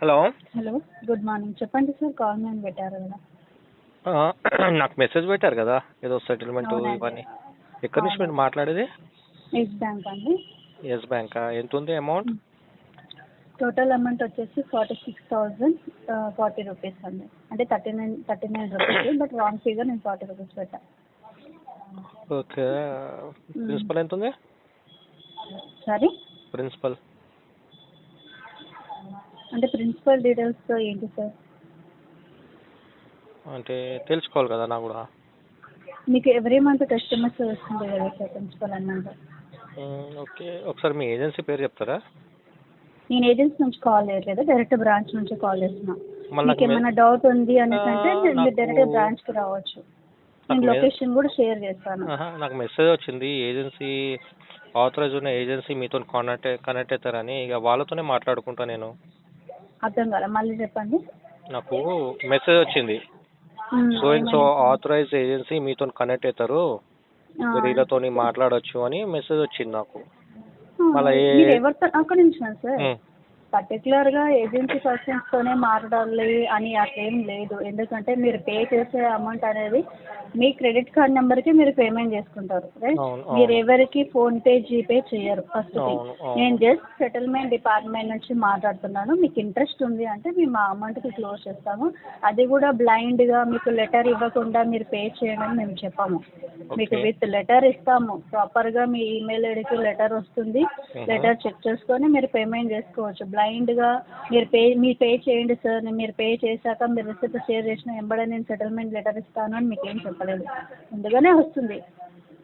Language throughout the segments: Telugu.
హలో. Hello good morning. చెప్పండి సార్ కాల్ మ్యాన్ పెట్టారు కదా నాకు మెసేజ్ పెట్టారు కదా ఏదో సెటిల్మెంట్. ఇవన్నీ. ఎక్కడి నుంచి మీరు మాట్లాడేది? ఎస్ బ్యాంక్ అండి. ఎస్ బ్యాంకా ఎంత ఉంది అమౌంట్ టోటల్ అమౌంట్ వచ్చేసి forty six thousand forty rupees అండి. అంటే thirty nine thirty nine rupees but wrong figure నేను ఫార్టీ రూపీస్ పెట్టా. ఓకే. ప్రిన్సిపల్ ఎంత ఉంది? సారీ ప్రిన్సిపల్ అంటే ప్రిన్సిపల్ డీటెయిల్స్ ఏంటి సార్ అంటే తెలుసుకోవాలి కదా నాకు కూడా. మీకు ఎవ్రీ మంత్ కస్టమర్స్ వస్తుంది కదా సార్ ప్రిన్సిపల్ మ్, ఓకే. ఒకసారి మీ ఏజెన్సీ పేరు చెప్తారా? నేను ఏజెన్సీ నుంచి కాల్ చేయట్లేదు? డైరెక్ట్ బ్రాంచ్ నుంచి కాల్ చేస్తున్నా. మీకు ఏమైనా డౌట్ ఉంది అనేసి అంటే మీరు డైరెక్ట్ బ్రాంచ్కి రావచ్చు. నాకు నేను లొకేషన్ కూడా షేర్ చేస్తాను. నాకు మెసేజ్ వచ్చింది ఏజెన్సీ ఆథరైజ్ ఉన్న ఏజెన్సీ మీతో కాంటాక్ట్ కనెక్ట్ అవుతారని ఇక వాళ్ళతోనే మాట్లాడుకుంటా నేను. అర్థం కదా మళ్ళీ చెప్పండి. నాకు మెసేజ్ వచ్చింది. So and so authorise agency మీతో కనెక్ట్ అవుతారు. మీరు వీళ్ళతోని మాట్లాడొచ్చు అని మెసేజ్ వచ్చింది నాకు. మళ్ళా ఎవరితో సార్? మ్, పర్టికులర్గా ఏజెన్సీ పర్సన్స్ తోనే మాట్లాడాలి అని అట్లేం లేదు. ఎందుకంటే మీరు పే చేసే అమౌంట్ అనేది మీ క్రెడిట్ కార్డ్ నెంబర్కి మీరు పేమెంట్ చేసుకుంటారు. రైట్ మీరు. ఎవరికి ఫోన్ పే జీపే చేయరు ఫస్ట్ థింగ్. నేను జస్ట్ సెటిల్మెంట్ డిపార్ట్మెంట్ నుంచి మాట్లాడుతున్నాను. మీకు ఇంట్రెస్ట్ ఉంది అంటే మేము మా అమౌంట్కి క్లోజ్ చేస్తాము. అది కూడా బ్లైండ్గా మీకు లెటర్ ఇవ్వకుండా మీరు పే చేయండి మేము చెప్పాము. మీకు. విత్ లెటర్ ఇస్తాము. ప్రాపర్గా మీ ఈమెయిల్ ఐడికి లెటర్ వస్తుంది. లెటర్ చెక్ చేసుకొని మీరు పేమెంట్ చేసుకోవచ్చు. బ్లైండ్ కైండ్గా మీరు పే మీరు పే చేయండి సార్ నేను మీరు పే చేశాక మీరు రిసిప్ట్ షేర్ చేసిన వెంబడే నేను సెటిల్మెంట్ లెటర్ ఇస్తాను అని మీకు చెప్పలేదు. ముందుగానే వస్తుంది.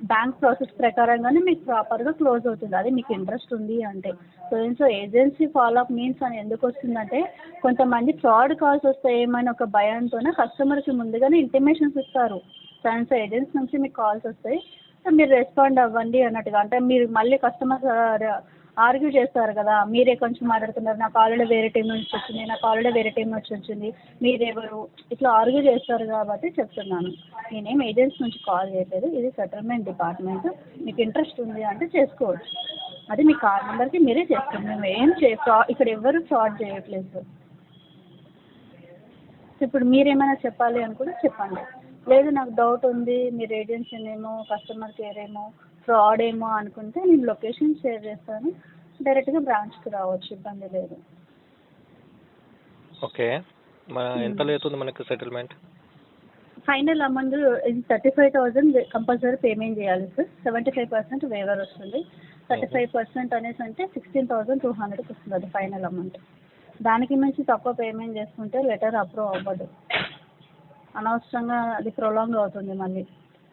బ్యాంక్ ప్రాసెస్ ప్రకారంగానే మీకు ప్రాపర్గా క్లోజ్ అవుతుంది. అది మీకు ఇంట్రెస్ట్ ఉంది అంటే. So so agency follow up means అని ఎందుకు వస్తుందంటే కొంతమంది ఫ్రాడ్ కాల్స్ వస్తాయేమని ఒక భయంతోనే కస్టమర్కి ముందుగానే ఇంటిమేషన్స్ ఇస్తారు. సో ఏజెన్సీ నుంచి మీకు కాల్స్ వస్తాయి. సో మీరు రెస్పాండ్ అవ్వండి అన్నట్టుగా. అంటే మీరు మళ్ళీ కస్టమర్ ఆర్గ్యూ చేస్తారు కదా మీరే కొంచెం మాట్లాడుతున్నారు నాకు ఆల్రెడీ వేరే టీం నుంచి వచ్చింది నాకు ఆల్రెడీ వేరే టీం నుంచి వచ్చింది మీరెవరు? ఇట్లా ఆర్గ్యూ చేస్తారు కాబట్టి చెప్తున్నాను. నేనేం ఏజెన్సీ నుంచి కాల్ చేయలేదు ఇది సెటిల్మెంట్ డిపార్ట్మెంట్ మీకు ఇంట్రెస్ట్ ఉంది అంటే చేసుకోవచ్చు. అది మీ కార్ నెంబర్కి మీరే చేస్తారు. మేము ఏం చే ఫ్రా- ఇక్కడ ఎవరు ఫ్రాడ్ చేయట్లేదు. సార్ ఇప్పుడు మీరేమైనా చెప్పాలి అనుకుంటే చెప్పండి. లేదు నాకు డౌట్ ఉంది. మీరు ఏజెన్సీనేమో కస్టమర్ కేర్ ఏమో ఫ్రాడ్ ఏమో అనుకుంటే నేను లొకేషన్ షేర్ చేస్తాను. డైరెక్ట్గా బ్రాంచ్కి రావచ్చు ఇబ్బంది లేదు. ఓకే. మన ఎంత లేతుంది మనకి settlement final amount thirty five thousand compulsory payment చేయాలి sir. Seventy five percent waiver వస్తుంది. థర్టీ ఫైవ్ పర్సెంట్ అనేసి అంటే సిక్స్టీన్ థౌజండ్ టూ హండ్రెడ్కి వస్తుంది అది ఫైనల్ అమౌంట్ దానికి మించి తక్కువ పేమెంట్ చేసుకుంటే లెటర్ అప్రూవ్ అవ్వదు. అనవసరంగా అది ప్రొలాంగ్ అవుతుంది మళ్ళీ.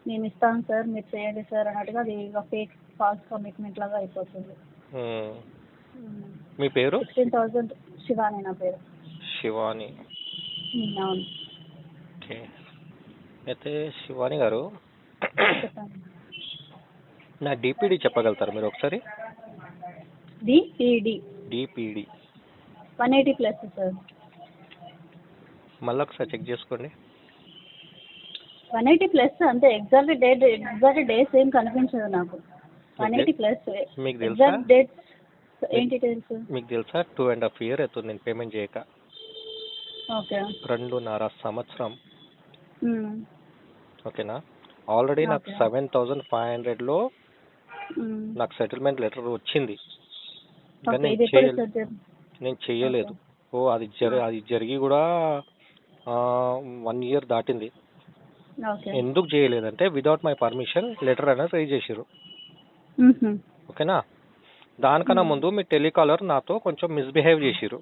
నేను ఇస్తాను సార్ మీరు చేయండి సార్ అన్నట్టుగా అది ఫేక్ ఫాల్స్ కమిట్మెంట్ లాగా అయిపోతుంది. మ్, పేరు? సిక్స్టీన్ థౌజండ్ శివాని నా పేరు. శివాని. అవును. అయితే శివాని గారు నా డిపిడి చెప్పగలుగుతారు మీరు ఒకసారి? DPD DPD one eighty plus sir. మళ్ళీ ఒకసారి చెక్ చేసుకోండి. వన్ ఎయిటీ ప్లస్ అంతే ఎగ్జాక్ట్ డేట్ ఎగ్జాక్ట్ డేస్ ఏం కనిపించదు నాకు. One eighty plus. మీకు తెలుసా? ఎగ్జాక్ట్ డేట్స్ ఏంటి తెలుసు? మీకు తెలుసా? టూ అండ్ హాఫ్ ఇయర్ అవుతుంది నేను పేమెంట్ చేయక. ఓకే. రెండున్నర సంవత్సరం. ఓకేనా? ఆల్రెడీ నాకు Okay. సెవెన్ థౌజండ్ ఫైవ్ హండ్రెడ్లో నాకు సెటిల్మెంట్ లెటర్ వచ్చింది. కానీ ఓకే ఇది నేను ఎప్పుడు చేయలే- సార్ నేను చెయ్యలేదు ఓ అది జరి అది జరిగి కూడా వన్ ఇయర్ దాటింది. ఎందుకు చేయలేదంటే వితౌట్ మై పర్మిషన్ లెటర్ అనేది రైజ్ చేసిర్రు. ఓకేనా? దానికన్నా ముందు మీ టెలికాలర్ నాతో కొంచెం మిస్బిహేవ్ చేసిర్రు.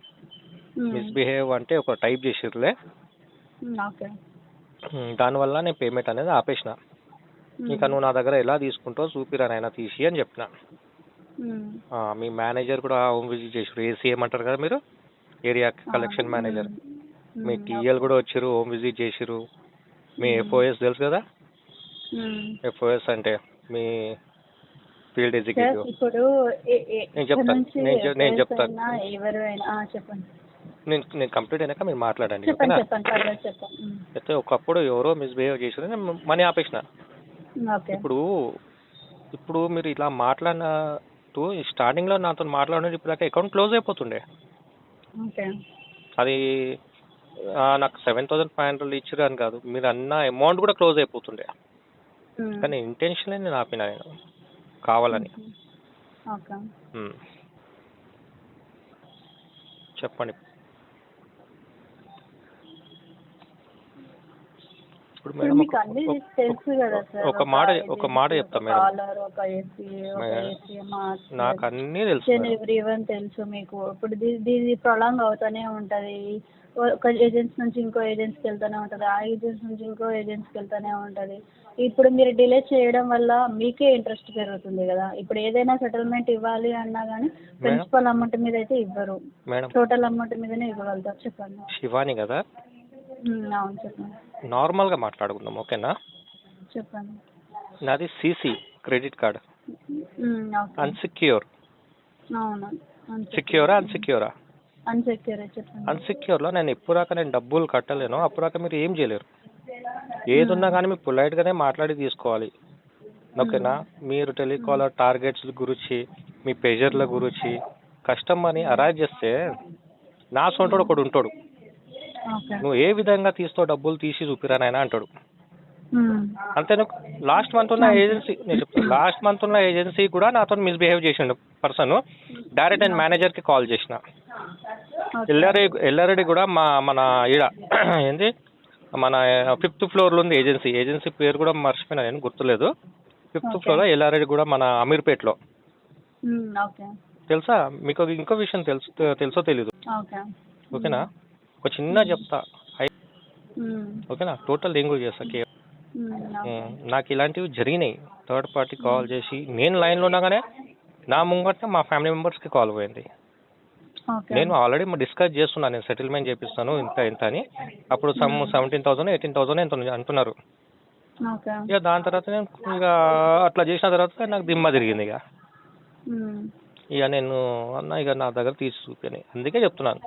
మిస్బిహేవ్ అంటే ఒక టైప్ ఉమ్, దానివల్ల నేను పేమెంట్ అనేది ఆపేసిన. ఇక నువ్వు నా దగ్గర ఎలా తీసుకుంటావు చూపిరా నాయనా తీసి అని చెప్పిన. మీ మేనేజర్ కూడా హోమ్ విజిట్ చేసారు ఏసీఎం అంటారు కదా మీరు? ఏరియా కలెక్షన్ మేనేజర్ మీ టీఎల్ కూడా వచ్చారు హోమ్ విజిట్ చేసిరు మీ ఎఫ్ఓఎస్ తెలుసు కదా? ఎఫ్ఓఎస్ అంటే మీ ఫీల్డ్ ఎగ్జిక్యూటివ్. ఇప్పుడు నేను చెప్తాను. నేను నేను చెప్తాను. చెప్పండి. నేను నేను కంప్లీట్ అయినాక మీరు మాట్లాడండి ఓకేనా? ఉమ్. అయితే ఒకప్పుడు ఎవరో మిస్బిహేవ్ చేసారు నేను మనీ ఆపేసిన. ఇప్పుడు ఇప్పుడు మీరు ఇలా మాట్లాడినట్టు స్టార్టింగ్లో నాతో మాట్లాడినట్టు ఇప్పుడు దాకా అకౌంట్ క్లోజ్ అయిపోతుండే అది నాకు సెవెన్ థౌసండ్ ఫైవ్ హండ్రెడ్ ఇచ్చారు అని కాదు. మీరు అన్న అమౌంట్ కూడా క్లోజ్ అయిపోతుండే. కానీ ఇంటెన్షన్ నేను ఆపిన నేను. కావాలని. చెప్పండి. ఇప్పుడు మేడం ఒక- మాట ఒక మాట చెప్తా మేడం. నాకు అన్నీ తెలుసు తెలుసు మీకు. ఇప్పుడు ఇది ప్రొలాంగ్ అవుతూనే ఉంటుంది. ఒక ఏజెన్సీ నుంచి ఇంకో ఏజెన్సీకి వెళ్తూనే ఉంటుంది. ఆ ఏజెన్సీ నుంచి ఇంకో ఏజెన్సీకి వెళ్తూనే ఉంటుంది. ఇప్పుడు మీరు డిలే చేయడం వల్ల మీకే ఇంట్రెస్ట్ పెరుగుతుంది కదా. ఇప్పుడు ఏదైనా సెటిల్మెంట్ ఇవ్వాలి అన్నా కానీ ప్రిన్సిపల్ అమౌంట్ మీద అయితే ఇవ్వరు. మేడం? టోటల్ అమౌంట్ మీదనే ఇవ్వగలుగుతారు. చెప్పండి. శివాని కదా? అవును చెప్పండి. నార్మల్గా మాట్లాడుకుందాం ఓకేనా? చెప్పండి. నాది సిసి క్రెడిట్ కార్డ్ అన్సెక్యూర్ అవును సెక్యూరా అన్సెక్యూరా అన్సెక్యూర్ అన్సెక్యూర్లో నేను ఎప్పుడు దాకా నేను డబ్బులు కట్టలేను. అప్పుడు దాకా మీరు ఏం చేయలేరు. ఏది ఉన్నా కానీ మీరు పొలైట్గానే మాట్లాడి తీసుకోవాలి. ఓకేనా? మీరు టెలికాలర్ టార్గెట్స్ గురించి మీ ప్రెజర్ల గురించి కస్టమర్ని అరైజ్ చేస్తే నా సొంటోడు ఒకడు ఉంటాడు. నువ్వు ఏ విధంగా తీస్తావు డబ్బులు తీసి చూపిరానైనా అంటాడు. అంతే లాస్ట్ మంత్ ఉన్న ఏజెన్సీ నేను చెప్తాను లాస్ట్ మంత్ ఉన్న ఏజెన్సీ కూడా నాతో మిస్బిహేవ్ చేసిండు పర్సన్. డైరెక్ట్ నేను మేనేజర్కి కాల్ చేసిన. ఎల్లారెడ్డి ఎల్లారెడ్డి కూడా మా మన ఈడ ఏంది? మన ఫిఫ్త్ ఫ్లోర్లో ఉంది ఏజెన్సీ. ఏజెన్సీ పేరు కూడా మర్చిపోయినా నేను గుర్తులేదు. ఫిఫ్త్. ఫ్లోర్లో ఎల్లారెడ్డి కూడా మన అమీర్పేట్లో. ఓకే తెలుసా? మీకు ఇంకో విషయం తెలుసు తెలుసో తెలీదు. ఓకే ఓకేనా? ఒక చిన్న చెప్తా. ఓకేనా? టోటల్ నేను కూడా చేస్తా కే- నాకు ఇలాంటివి జరిగినాయి. థర్డ్ పార్టీ కాల్ చేసి నేను లైన్లో ఉండగానే నా ముంగట మా ఫ్యామిలీ మెంబర్స్కి కాల్ పోయింది. నేను ఆల్రెడీ డిస్కస్ చేస్తున్నాను నేను సెటిల్మెంట్ చేపిస్తాను ఇంత ఇంత అని. అప్పుడు some seventeen thousand eighteen thousand ఎంత అంటున్నారు. ఇక దాని తర్వాత నేను ఇక అట్లా చేసిన తర్వాత నాకు దిమ్మ తిరిగింది ఇక. ఇక నేను అన్న ఇక నా దగ్గర తీసి చూపాను అందుకే చెప్తున్నాను.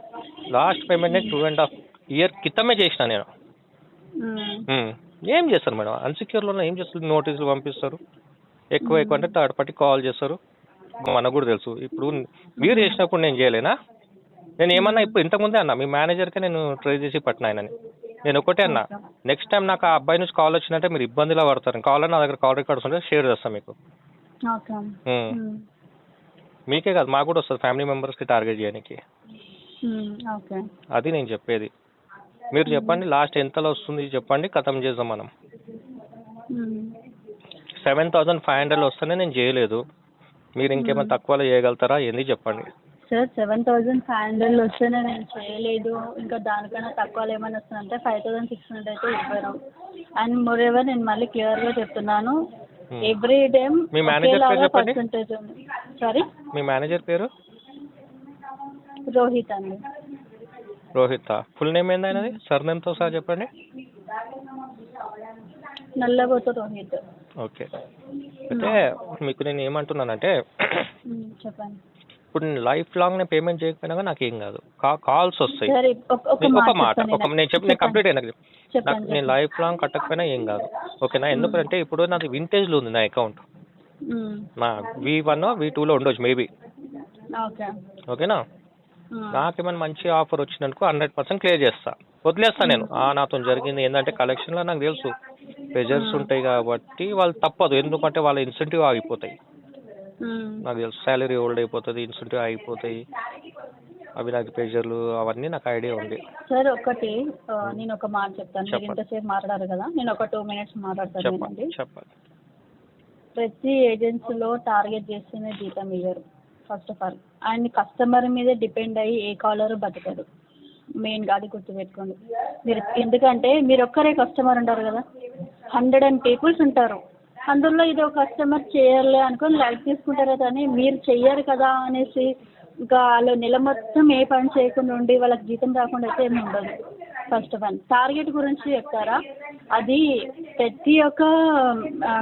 లాస్ట్ పేమెంట్ నేను టూ అండ్ హాఫ్ ఇయర్ క్రితమే చేసిన నేను. ఏం చేస్తారు మేడం? అన్సెక్యూర్లో ఏం చేస్తారు? నోటీసులు పంపిస్తారు. ఎక్కువ ఎక్కువ అంటే థర్డ్ పార్టీ కాల్ చేస్తారు. మనకు కూడా తెలుసు. ఇప్పుడు మీరు చేసినప్పుడు నేను చేయలేనా? నేను ఏమన్నా ఇప్పుడు ఇంతకుముందే అన్నా మీ మేనేజర్కే నేను ట్రై చేసి పట్టిన ఆయనని. నేను ఒకటే అన్నా నెక్స్ట్ టైం నాకు ఆ అబ్బాయి నుంచి కాల్ వచ్చిందంటే మీరు ఇబ్బందిలో పడతారు. కావాలని నా దగ్గర కాల్ రికార్డ్స్ ఉంటే షేర్ చేస్తాను మీకు. మీకే కాదు మాకు కూడా వస్తుంది. ఫ్యామిలీ మెంబర్స్కి టార్గెట్ చేయడానికి. అది నేను చెప్పేది. మీరు చెప్పండి లాస్ట్ ఎంతలో వస్తుంది చెప్పండి ఖతం చేద్దాం మనం. సెవెన్ థౌసండ్ ఫైవ్ హండ్రెడ్ వస్తేనే నేను చేయలేదు. మీరు ఇంకేమైనా తక్కువలో చేయగలుగుతారా? ఏంది చెప్పండి. Sir seven thousand five hundred వస్తేనే నేను చేయలేదు. ఇంకా దానికన్నా తక్కువలో ఏమైనా వస్తుందంటే ఫైవ్ థౌసండ్ సిక్స్ హండ్రెడ్ అయితే ఇవ్వరు అండ్ మోర్ ఎవర్ నేను మళ్ళీ క్లియర్గా చెప్తున్నాను. ఎవ్రీ టైం మీ manager పేరు చెప్పండి. సారీ? మీ మేనేజర్ పేరు? రోహిత్ అండి. రోహిత్. ఫుల్ నేమ్ ఏంది ఆయనది? సర్ నేమ్తో సహా చెప్పండి. నల్లబోత రోహిత్. ఓకే అయితే మీకు నేను ఏమంటున్నానంటే చెప్పండి. ఇప్పుడు నేను లైఫ్ లాంగ్ నేను పేమెంట్ చేయకపోయినా కానీ నాకు ఏం కాదు కాల్స్ వస్తాయి. సరే ఒక మాట ఒక నేను చెప్పి నేను కంప్లీట్ అయినా నాకు నేను లైఫ్ లాంగ్ కట్టకపోయినా ఏం కాదు. ఓకేనా ఎందుకంటే ఇప్పుడు నాది వింటేజ్లో ఉంది నా అకౌంట్ నా వి వన్ వి టూలో ఉండొచ్చు మేబీ ఓకే. ఓకేనా నాకేమైనా మంచి ఆఫర్ వచ్చిందనుకో హండ్రెడ్ పర్సెంట్ క్లియర్ చేస్తా. వదిలేస్తా నేను. ఆ నాతో జరిగింది ఏంటంటే కలెక్షన్లో నాకు తెలుసు. ప్రెజర్స్ ఉంటాయి కాబట్టి వాళ్ళు తప్పదు. ఎందుకంటే వాళ్ళ ఇన్సెంటివ్ ఆగిపోతాయి. నాకు తెలుసు. శాలరీ హోల్డ్ అయిపోతుంది ఇన్సెంటివ్ ఆగిపోతాయి అవి నాకు ప్రెజర్లు అవన్నీ నాకు ఐడియా ఉంది. సార్ ఒకటి నేను ఒక మాట చెప్తాను. మీరు. ఇంతసేపు మాట్లాడారు కదా. నేను ఒక టూ మినిట్స్ మాట్లాడతాను చెప్పండి చెప్పండి. ప్రతి ఏజెన్సీలో టార్గెట్ చేస్తేనే జీతం ఇయ్యరు. First of all and customer మీదే డిపెండ్ అయ్యి ఏ కాలర్ బతకడు. మెయిన్గా అది గుర్తుపెట్టుకోండి మీరు ఎందుకంటే మీరు ఒక్కరే కస్టమర్ ఉంటారు కదా. హండ్రెడ్ అండ్ పీపుల్స్ ఉంటారు. అందులో ఇది ఒక కస్టమర్ చేయలే అనుకుని లైట్ తీసుకుంటారు కానీ మీరు చెయ్యరు కదా అనేసి ఇంకా వాళ్ళు నెల మొత్తం ఏ పని చేయకుండా ఉండి వాళ్ళకి జీతం రాకుండా అయితే ఏమి ఉండదు. ఫస్ట్ ఆఫ్ ఆల్ టార్గెట్ గురించి చెప్తారా? అది ప్రతి ఒక్క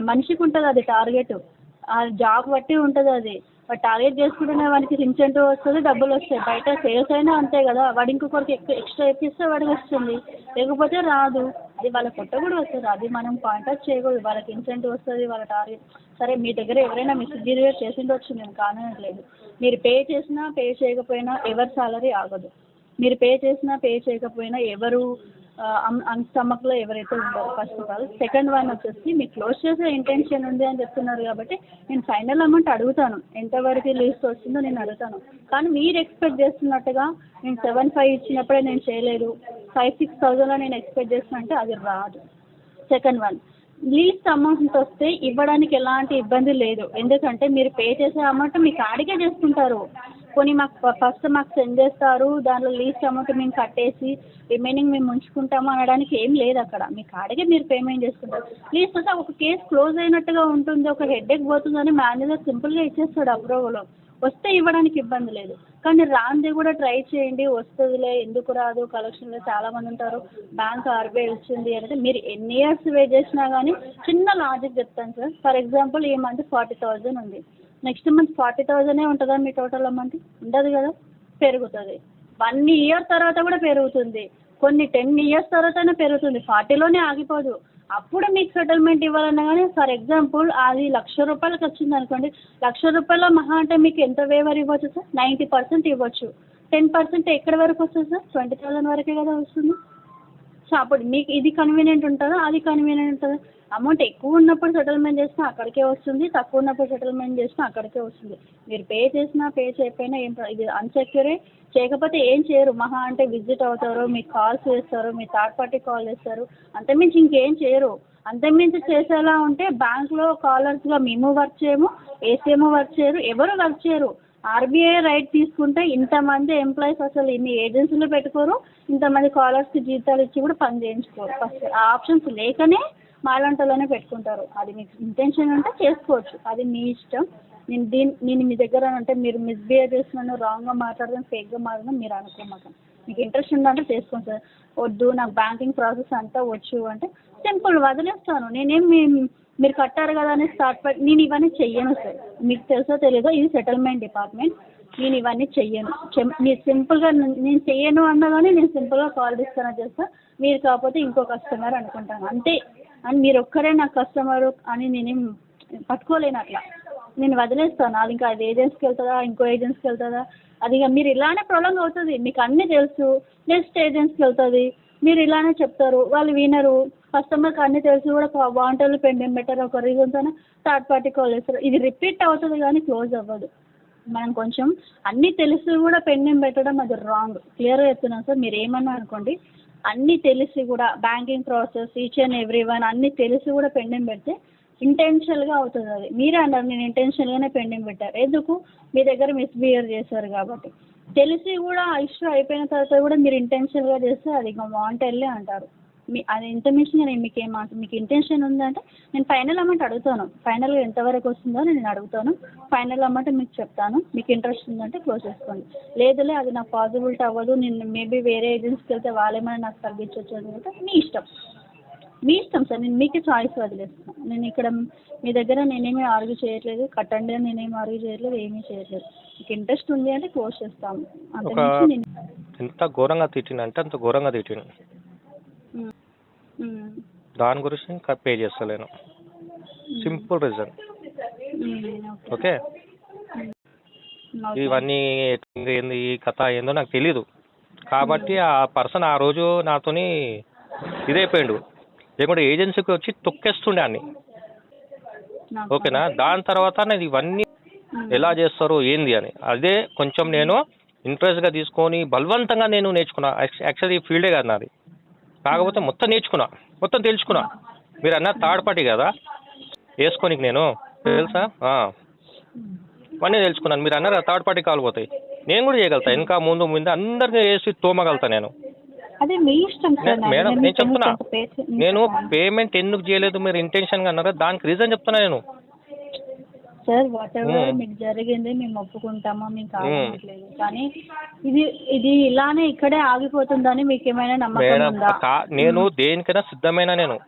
మనిషికి ఉంటుంది అది టార్గెట్ ఆ జాబ్ బట్టి ఉంటుంది అది. టార్గెట్ చేసుకుంటేనే వాడికి ఇన్సెంటివ్ వస్తుంది డబ్బులు వస్తాయి. బయట సేల్స్ అయినా అంతే కదా. వాడు ఇంకొకరికి ఎక్కువ ఎక్స్ట్రా ఇప్పిస్తే వాడికి వస్తుంది. లేకపోతే రాదు. అది వాళ్ళ కొట్ట కూడా వస్తుంది. అది మనం కాంటాక్ట్ చేయకూడదు. వాళ్ళకి ఇన్సెంటివ్ వస్తుంది వాళ్ళ టార్గెట్ సరే మీ దగ్గర ఎవరైనా మిస్బిహేవ్ చేసిండొచ్చు నేను కానట్లేదు మీరు పే చేసినా పే చేయకపోయినా ఎవరి సాలరీ ఆగదు. మీరు పే చేసినా పే చేయకపోయినా ఎవరు అన్స్టమక్లో ఎవరైతే ఉంటారో first of all second one వచ్చేసి మీకు క్లోజ్ చేసే ఇంటెన్షన్ ఉంది అని చెప్తున్నారు కాబట్టి నేను ఫైనల్ అమౌంట్ అడుగుతాను. ఎంతవరకు లిస్ట్ వస్తుందో నేను అడుగుతాను. కానీ మీరు ఎక్స్పెక్ట్ చేస్తున్నట్టుగా నేను సెవెన్ ఫైవ్ ఇచ్చినప్పుడే నేను చేయలేదు. ఫైవ్ సిక్స్ థౌజండ్లో నేను ఎక్స్పెక్ట్ చేస్తున్నా అంటే అది రాదు. సెకండ్ వన్ లీస్ట్ అమౌంట్ వస్తే ఇవ్వడానికి ఎలాంటి ఇబ్బంది లేదు. ఎందుకంటే మీరు పే చేసే అమౌంట్ మీ కాడికే చేసుకుంటారు. కొన్ని మాకు ఫస్ట్ మాకు సెండ్ చేస్తారు. దాంట్లో లీస్ట్ అమౌంట్ మేము కట్టేసి రిమైనింగ్ మేము ఉంచుకుంటాము అనడానికి ఏం లేదు అక్కడ. మీ కాడికే మీరు పేమెంట్ చేసుకుంటారు. లీస్ట్ అంటే ఒక కేసు క్లోజ్ అయినట్టుగా ఉంటుంది. ఒక హెడ్ఏక్ పోతుందని మేనేజర్ సింపుల్గా ఇచ్చేస్తాడు అప్రూవల్ వస్తే ఇవ్వడానికి ఇబ్బంది లేదు. కానీ రాంది కూడా ట్రై చేయండి. వస్తుందిలే ఎందుకు రాదు? కలెక్షన్లో చాలా మంది ఉంటారు. బ్యాంక్ ఆర్బీఐ ఇచ్చింది అంటే మీరు ఎన్ని ఇయర్స్ వెయిట్ చేసినా కానీ చిన్న లాజిక్ చెప్తాను సార్. ఫర్ ఎగ్జాంపుల్ ఈ మంత్ ఫార్టీ థౌజండ్ ఉంది. నెక్స్ట్ మంత్ ఫార్టీ థౌజండే ఉంటుందా మీ టోటల్ అమౌంట్ ఉండదు కదా? పెరుగుతుంది. వన్ ఇయర్ తర్వాత కూడా పెరుగుతుంది. కొన్ని టెన్ ఇయర్స్ తర్వాతనే పెరుగుతుంది. ఫార్టీలోనే ఆగిపోదు. అప్పుడు మీకు సెటిల్మెంట్ ఇవ్వాలన్నా కానీ ఫర్ ఎగ్జాంపుల్ అది లక్ష రూపాయలకి వచ్చింది అనుకోండి లక్ష రూపాయల మహా అంటే మీకు ఎంత వేవర్ ఇవ్వచ్చు సార్? నైంటీ పర్సెంట్ ఇవ్వచ్చు. టెన్ పర్సెంట్ ఎక్కడి వరకు వస్తుంది సార్? ట్వంటీ థౌసండ్ వరకే కదా వస్తుంది? సో అప్పుడు మీకు ఇది కన్వీనియంట్ ఉంటుందా? అది కన్వీనియంట్ ఉంటుందా? అమౌంట్ ఎక్కువ ఉన్నప్పుడు సెటిల్మెంట్ చేసినా అక్కడికే వస్తుంది తక్కువ ఉన్నప్పుడు సెటిల్మెంట్ చేసినా అక్కడికే వస్తుంది. మీరు పే చేసినా పే చేయకపోయినా ఏం ఇది అన్సెక్యూరే చేయకపోతే ఏం చేయరు. మహా అంటే విజిట్ అవుతారు మీకు కాల్స్ చేస్తారు మీ థర్డ్ పార్టీ కాల్ చేస్తారు. అంతమించి ఇంకేం చేయరు. అంతమించి చేసేలా ఉంటే బ్యాంక్లో కాలర్స్గా మేము వర్క్ చేయము ఏసీఎం వర్క్ చేయరు ఎవరు వర్క్ చేయరు. ఆర్బీఐ రైట్ తీసుకుంటే ఇంతమంది ఎంప్లాయీస్ అసలు ఇన్ని ఏజెన్సీలు పెట్టుకోరు ఇంతమంది కాలర్స్కి జీతాలు ఇచ్చి కూడా పని చేయించుకోరు. ఫస్ట్ ఆ ఆప్షన్స్ లేకనే మాలాంటలోనే పెట్టుకుంటారు. అది మీకు ఇంటెన్షన్ ఉంటే చేసుకోవచ్చు. అది మీ ఇష్టం. నేను దీని నేను మీ దగ్గర అంటే మీరు మిస్బిహేవ్ చేస్తున్నాను రాంగ్గా మాట్లాడడం ఫేక్గా మాట్లాడడం మీరు అనుకోమాక మీకు ఇంట్రెస్ట్ ఉందంటే చేసుకోండి సార్. వద్దు నాకు బ్యాంకింగ్ ప్రాసెస్ అంతా వచ్చు అంటే సింపుల్ వదిలేస్తాను. నేనేం మీరు కట్టారు కదా అని స్టార్ట్ పెట్టి నేను ఇవన్నీ చెయ్యను సార్ మీకు తెలుసో తెలీదో ఇది సెటిల్మెంట్ డిపార్ట్మెంట్ నేను ఇవన్నీ చెయ్యను. మీరు సింపుల్గా నేను చెయ్యను అన్నా కానీ నేను సింపుల్గా కాల్ డిస్కనెక్ట్ చేస్తా మీరు కాకపోతే ఇంకో కస్టమర్ అనుకుంటాను. అంతే. అని మీరు ఒక్కరే నా కస్టమర్ అని నేనేం పట్టుకోలేను అట్లా. నేను వదిలేస్తాను. అది ఇంకా అది ఏజెన్సీకి వెళ్తుందా? ఇంకో ఏజెన్సీకి వెళ్తుందా? అది ఇక మీరు ఇలానే ప్రొలాంగ్ అవుతుంది. మీకు అన్నీ తెలుసు. నెక్స్ట్ ఏజెన్సీకి వెళ్తుంది. మీరు ఇలానే చెప్తారు. వాళ్ళు వినరు. కస్టమర్కి అన్నీ తెలిసి కూడా వాంటర్లు పెండింగ్ బెటర్ ఒక రీజన్తోనే థర్డ్ పార్టీ కాల్ చేస్తారు. ఇది రిపీట్ అవుతుంది కానీ క్లోజ్ అవ్వదు. మనం కొంచెం అన్నీ తెలిసి కూడా పెండింగ్ పెట్టడం అది రాంగ్ క్లియర్గా చెప్తున్నాను సార్. మీరు ఏమన్నా అనుకోండి అన్నీ తెలిసి కూడా banking process each and every one అన్నీ తెలిసి కూడా పెండింగ్ పెడితే ఇంటెన్షనల్గా అవుతుంది అది. మీరే అన్నారు నేను ఇంటెన్షనల్గానే పెండింగ్ పెట్టారు ఎందుకు? మీ దగ్గర మిస్బిహేవ్ చేశారు కాబట్టి. తెలిసి కూడా ఇష్యూ అయిపోయిన తర్వాత కూడా మీరు ఇంటెన్షన్గా చేస్తే అది ఇంకా వాంటెళ్ళే అంటారు. మీ అది ఇంత మించి నేను మీకు ఏం మీకు ఇంటెన్షన్ ఉందంటే నేను ఫైనల్ అమౌంట్ అడుగుతాను. ఫైనల్గా ఎంతవరకు వస్తుందో నేను అడుగుతాను. ఫైనల్ అమౌంట్ మీకు చెప్తాను. మీకు ఇంట్రెస్ట్ ఉందంటే క్లోజ్ చేసుకోండి. లేదులే అది నాకు పాసిబిలిటీ అవ్వదు. నేను మేబీ వేరే ఏజెన్సీకి వెళ్తే వాళ్ళేమైనా నాకు తగ్గించవచ్చు అనుకుంటే మీ ఇష్టం. మీ ఇష్టం సార్. నేను మీకే చాయిస్ వదిలేస్తాను. నేను ఇక్కడ మీ దగ్గర నేనేమీ ఆర్గ్యూ చేయట్లేదు. కట్టండి అని నేనేమి ఆర్గ్యూ చేయట్లేదు. ఏమీ చేయట్లేదు. మీకు ఇంట్రెస్ట్ ఉంది అంటే క్లోజ్ చేస్తాము. అంతకుమించి నేను ఎంత ఘోరంగా తిట్టినంటే అంత ఘోరంగా ఉమ్, దాని గురించి ఇంకా pay చేస్తలేను. Simple reason okay. Okay? Um, okay. ఇవన్నీ ఎట్లా ఏంది ఈ కథ ఏందో నాకు తెలీదు. కాబట్టి ఆ పర్సన్ ఆ రోజు నాతోని ఇదైపోయిండు. లేకుంటే ఏజెన్సీకి వచ్చి తొక్కేస్తుండే అన్ని. ఓకేనా? దాని తర్వాత నేను ఇవన్నీ ఎలా చేస్తారు ఏంది అని. అదే కొంచెం నేను ఇంట్రెస్ట్గా తీసుకొని బలవంతంగా నేను నేర్చుకున్నా. యాక్చువల్లీ ఈ ఫీల్డే కాదు నాది. కాకపోతే మొత్తం నేర్చుకున్నా. మొత్తం తెలుసుకున్నా. మీరు అన్న థర్డ్ పార్టీ కదా? వేసుకోనికి నేను. తెలుసా? ఇవన్నీ తెలుసుకున్నాను. మీరు అన్నారు థర్డ్ పార్టీ కాల్ పోతాయి. నేను కూడా చేయగలుగుతా. ఇంకా ముందు ముందు అందరినీ వేసి తోమగలుగుతా నేను. అదే మీ ఇష్టం సార్ నే- మేడం నేను నేను చెప్తున్నా. నేను. పేమెంట్ ఎందుకు చేయలేదు మీరు ఇంటెన్షన్గా అన్నారా దానికి రీజన్ చెప్తున్నా నేను. Sir whatever. మీకు జరిగింది మేము ఒప్పుకుంటామా మీకు మ్మ్. ఆగట్లేదు. కానీ ఇది ఇది ఇలానే ఇక్కడే ఆగిపోతుందని మీకు ఏమైనా నమ్మకం మేడం ఉందా? కా- నేను దేనికైనా సిద్ధమైన నేను.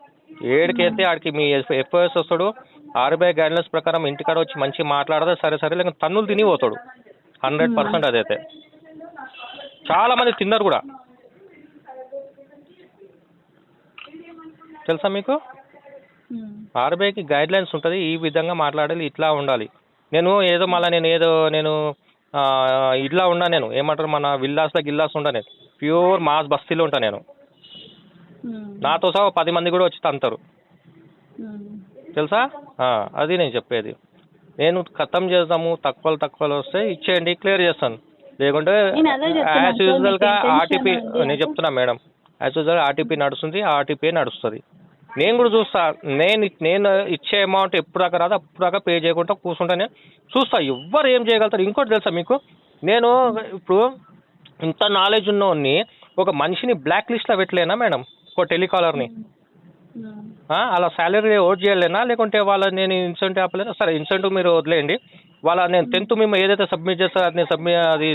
ఏడికైతే ఆడికి మీ ఎఫ్ఐఎస్ వస్తాడు ఆర్బీఐ గైడ్లైన్స్ ప్రకారం ఇంటికాడ వచ్చి మంచి మాట్లాడదా సరే సరే లేక తన్నులు తిని పోతాడు హండ్రెడ్ పర్సెంట్ అదైతే. చాలా మంది తిన్నారు కూడా. తెలుసా మీకు? మ్మ్. ఆర్బీఐకి గైడ్ లైన్స్ ఉంటుంది ఈ విధంగా మాట్లాడాలి ఇట్లా ఉండాలి. నేను ఏదో మళ్ళీ నేను ఏదో నేను ఇట్లా ఉన్నా నేను ఏమంటారు మన విల్లాస్లో గిల్లాస్ ఉంటా నేను ప్యూర్ మాస్ బస్తీలో ఉంటా నేను. ఉమ్. నాతో సహా పది మంది కూడా వచ్చి తంతారు. ఉమ్. తెలుసా? అది నేను చెప్పేది. నేను ఖతం చేద్దాము తక్కువలు తక్కువలు వస్తే ఇచ్చేయండి క్లియర్ చేస్తాను. లేకుంటే యాజ్ యూజువల్గా ఆర్టీపీ నేను చెప్తున్నా మేడం. యాజ్ యూజువల్ ఆర్టీపీ నడుస్తుంది ఆర్టీపీ నడుస్తుంది. నేను కూడా చూస్తా నేను నేను ఇచ్చే అమౌంట్ ఎప్పుడు దాకా రాదు అప్పుడు దాకా పే చేయకుండా కూర్చుంటా నేను చూస్తా. ఎవ్వరు ఏం చేయగలుగుతారు? ఇంకోటి తెలుసా మీకు? నేను ఇప్పుడు ఇంత నాలెడ్జ్ ఉన్నోడిని ఒక మనిషిని బ్లాక్ లిస్ట్లో పెట్టలేనా మేడం? ఒక టెలికాలర్ని అలా శాలరీ ఓట్ చేయలేనా? లేకుంటే వాళ్ళ నేను ఇన్సెంటివ్ ఆపలేనా? సరే ఇన్సెంటివ్ మీరు వదిలేయండి. వాళ్ళ నేను టెన్త్ మేము ఏదైతే సబ్మిట్ చేస్తారో అది సబ్మిట్ అది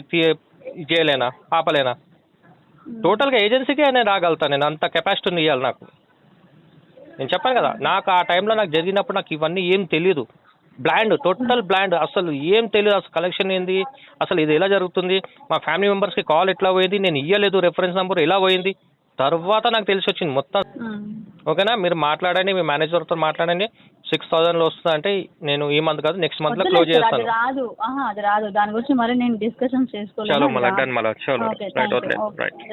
చేయలేనా? ఆపలేనా? Hmm. టోటల్గా ఏజెన్సీకే నేను రాగలుగుతాను నేను అంత కెపాసిటీ ఉంది ఇవ్వాలి నాకు. నేను చెప్పాను కదా నాకు ఆ టైంలో నాకు జరిగినప్పుడు నాకు ఇవన్నీ ఏం తెలియదు బ్లాండ్ టోటల్ బ్లాండ్ అసలు ఏం తెలియదు అసలు కలెక్షన్ ఏంది? అసలు ఇది ఎలా జరుగుతుంది? మా ఫ్యామిలీ మెంబర్స్కి కాల్ ఎట్లా పోయింది? నేను ఇయ్యలేదు రెఫరెన్స్ నెంబర్ ఎలా పోయింది? తర్వాత నాకు తెలిసి వచ్చింది మొత్తం. ఓకేనా? మీరు మాట్లాడండి మీ మేనేజర్తో మాట్లాడండి. సిక్స్ థౌసండ్లో వస్తుంది అంటే నేను ఈ మంత్ కాదు నెక్స్ట్ మంత్లో వద్దులే క్లోజ్ చేస్తాను. రాదు. అది రాదు. దాని గురించి మరి నేను డిస్కషన్ చేసుకోలేదు చలో మళ్ళీ. డన్ మళ్ళీ. చలో రైట్ ఓకే. రైట్.